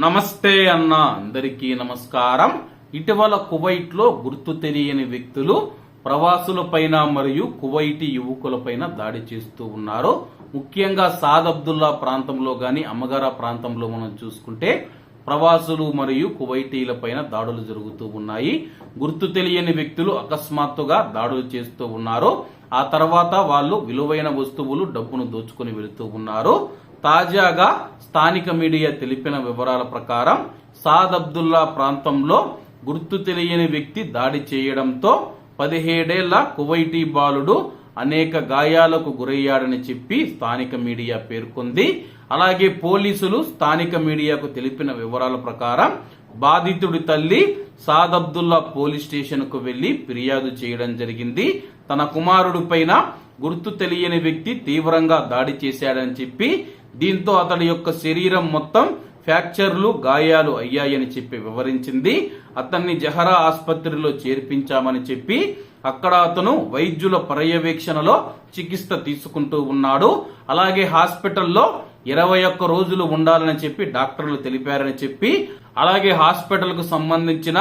నమస్తే అన్న అందరికీ నమస్కారం. ఇటీవల కువైట్లో గుర్తు తెలియని వ్యక్తులు ప్రవాసులపైన మరియు కువైటీ యువకులపైన దాడి చేస్తూ ఉన్నారు. ముఖ్యంగా సాద్ అబ్దుల్లా ప్రాంతంలో గాని అమ్మగార ప్రాంతంలో మనం చూసుకుంటే ప్రవాసులు మరియు కువైటీలపైన దాడులు జరుగుతూ ఉన్నాయి. గుర్తు తెలియని వ్యక్తులు అకస్మాత్తుగా దాడులు చేస్తూ ఉన్నారు. ఆ తర్వాత వాళ్ళు విలువైన వస్తువులు డబ్బును దోచుకుని వెళుతూ ఉన్నారు. తాజాగా స్థానిక మీడియా తెలిపిన వివరాల ప్రకారం సాద్ అబ్దుల్లా ప్రాంతంలో గుర్తు తెలియని వ్యక్తి దాడి చేయడంతో పదిహేడేళ్ళ కువైటీ బాలుడు అనేక గాయాలకు గురయ్యాడని చెప్పి స్థానిక మీడియా పేర్కొంది. అలాగే పోలీసులు స్థానిక మీడియాకు తెలిపిన వివరాల ప్రకారం బాధితుడి తల్లి సాద్ అబ్దుల్లా పోలీస్ స్టేషన్కు వెళ్ళి ఫిర్యాదు చేయడం జరిగింది. తన కుమారుడి పైన గుర్తు తెలియని వ్యక్తి తీవ్రంగా దాడి చేశాడని చెప్పి దీంతో అతడి యొక్క శరీరం మొత్తం ఫ్రాక్చర్లు గాయాలు అయ్యాయని చెప్పి వివరించింది. అతన్ని జహరా ఆసుపత్రిలో చేర్పించామని చెప్పి అక్కడ అతను వైద్యుల పర్యవేక్షణలో చికిత్స తీసుకుంటూ ఉన్నాడు. అలాగే హాస్పిటల్లో ఇరవై ఒక్క రోజులు ఉండాలని చెప్పి డాక్టర్లు తెలిపారని చెప్పి అలాగే హాస్పిటల్కు సంబంధించిన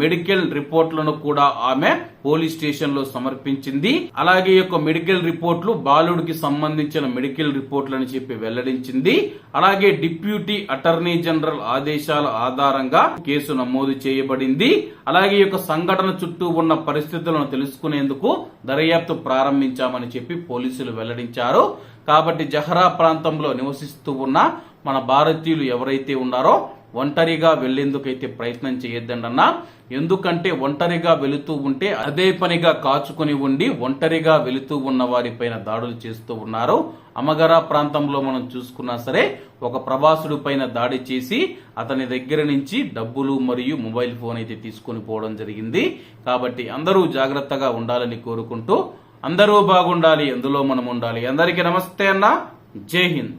మెడికల్ రిపోర్ట్లను కూడా ఆమె పోలీస్ స్టేషన్లో సమర్పించింది. అలాగే యొక్క మెడికల్ రిపోర్ట్లు బాలుడికి సంబంధించిన మెడికల్ రిపోర్ట్లని చెప్పి వెల్లడించింది. అలాగే డిప్యూటీ అటర్నీ జనరల్ ఆదేశాల ఆధారంగా కేసు నమోదు చేయబడింది. అలాగే యొక్క సంఘటన చుట్టూ ఉన్న పరిస్థితులను తెలుసుకునేందుకు దర్యాప్తు ప్రారంభించామని చెప్పి పోలీసులు వెల్లడించారు. కాబట్టి జహరా ప్రాంతంలో నివసిస్తూ ఉన్న మన భారతీయులు ఎవరైతే ఉన్నారో ఒంటరిగా వెళ్ళేందుకైతే ప్రయత్నం చేయొద్దండి అన్న ఎందుకంటే ఒంటరిగా వెళుతూ ఉంటే అదే పనిగా కాచుకొని ఉండి ఒంటరిగా వెళుతూ ఉన్న వారిపైన దాడులు చేస్తూ ఉన్నారు. అమగరా ప్రాంతంలో మనం చూసుకున్నా సరే ఒక ప్రవాసుడి పైన దాడి చేసి అతని దగ్గర నుంచి డబ్బులు మరియు మొబైల్ ఫోన్ అయితే తీసుకొని పోవడం జరిగింది. కాబట్టి అందరూ జాగ్రత్తగా ఉండాలని కోరుకుంటూ అందరూ బాగుండాలి అందులో మనం ఉండాలి. అందరికీ నమస్తే అన్న. జై హింద్.